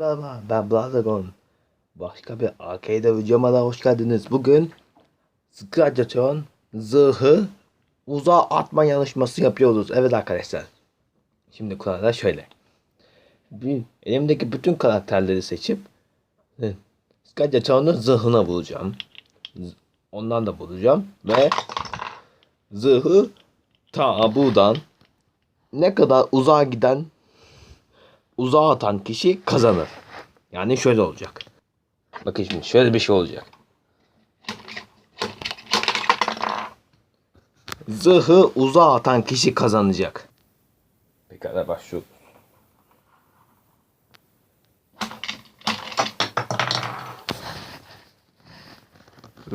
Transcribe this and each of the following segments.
Merhaba ben Blazagon. Başka bir arcade videoma da hoş geldiniz. Bugün Scratchathon zırhı uzağa atma yarışması yapıyoruz. Evet arkadaşlar. Şimdi kurallar şöyle. Bir, elimdeki bütün karakterleri seçip e, Scratchathon'un zırhına vuracağım. Ondan da vuracağım ve zırhı ta buradan ne kadar uzağa giden uzağa atan kişi kazanır. Yani şöyle olacak. Bakın şimdi şöyle bir şey olacak. Zırhı uzağa atan kişi kazanacak. Pekala başlıyoruz.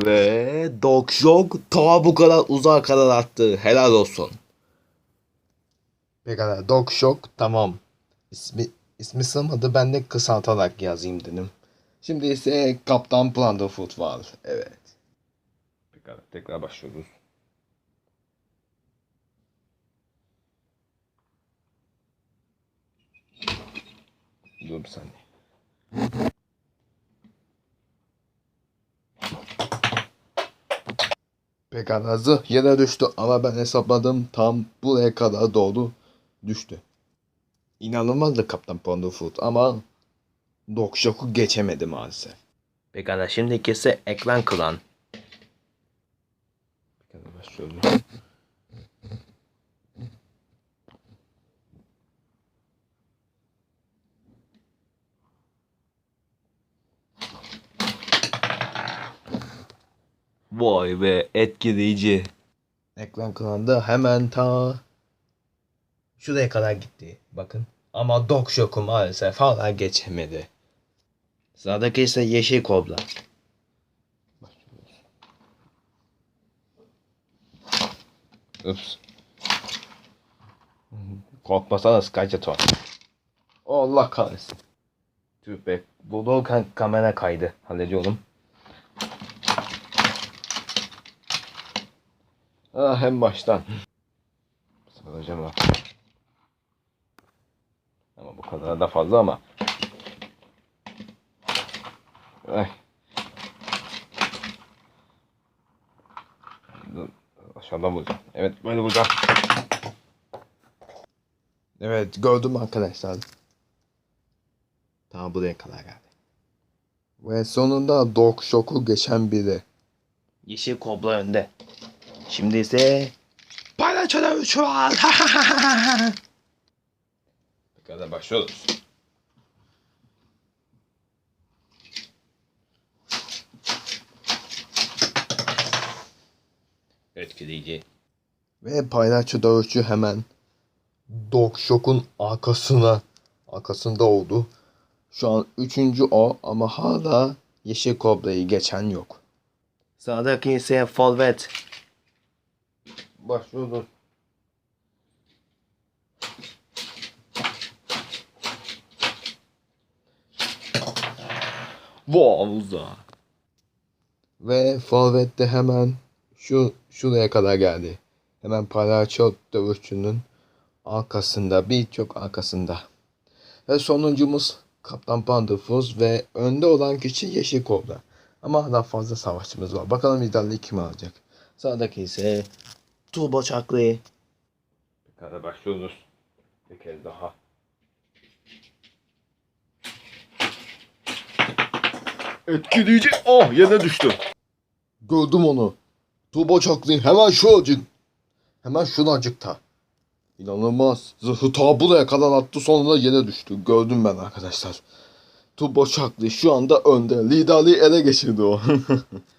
Ve Dog Jog ta bu kadar uzağa kadar attı. Helal olsun. Pekala Dog Shock tamam. İsmi, ismi sığmadı ben de kısaltarak yazayım dedim. Şimdi ise Kaptan Plunderfoot var. Evet. Pekala tekrar başlıyoruz. Dur bir saniye. Pekala zırh yere düştü ama ben hesapladım tam buraya kadar doğru düştü. İnanılmazdı Kaptan Ponderfoot ama Dog Shock'u geçemedi maalesef. Pekala şimdi ise ekran kılan. Pekala başlıyorum. Vay be etkileyici. Ekran kılanda hemen ta şuraya kadar gitti. Bakın. Ama Dog Shock'u maalesef hala geçemedi. Sıradaki ise Yeşil Kobra. Ups. Korkmasana Skyjaton. Allah kahretsin. Tüh be. Bu kan kamera kaydı. Hallediyorum. Ah hem baştan. Sıkılacağım ha. Kadar da fazla ama. Ay. Aşağıdan vuracağım. Evet böyle vuracağım. Evet gördüm arkadaşlar. Tamam buraya kadar geldi. Ve sonunda Dog Shock'u geçen biri. Yeşil kobra önde. Şimdi ise paylaşana üç Pekala başlıyoruz. Etkileyici. Ve paylaşçı dövüşçü hemen Dog Shock'un arkasına arkasında oldu. Şu an üçüncü o ama hala Yeşil Kobra'yı geçen yok. Sıradaki ise Forvet. Başlıyoruz. Vavza. Ve forvet de hemen şu şuraya kadar geldi. Hemen palyaço dövüşçünün arkasında birçok arkasında. Ve sonuncumuz Kaptan Pandafus ve önde olan kişi Yeşil Kobra. Ama daha fazla savaşçımız var. Bakalım liderliği kim alacak. Sıradaki ise Turbo Çaklı. Pekala başlıyoruz. Bir kez daha. Etkileyici. Oh yere düştü. Gördüm onu. Turbo Çaklı hemen şu acık. Hemen şuracıkta. İnanılmaz. Zırhı ta buraya kadar attı sonra yere düştü. Gördüm ben arkadaşlar. Turbo Çaklı şu anda önde. Liderliği ele geçirdi o.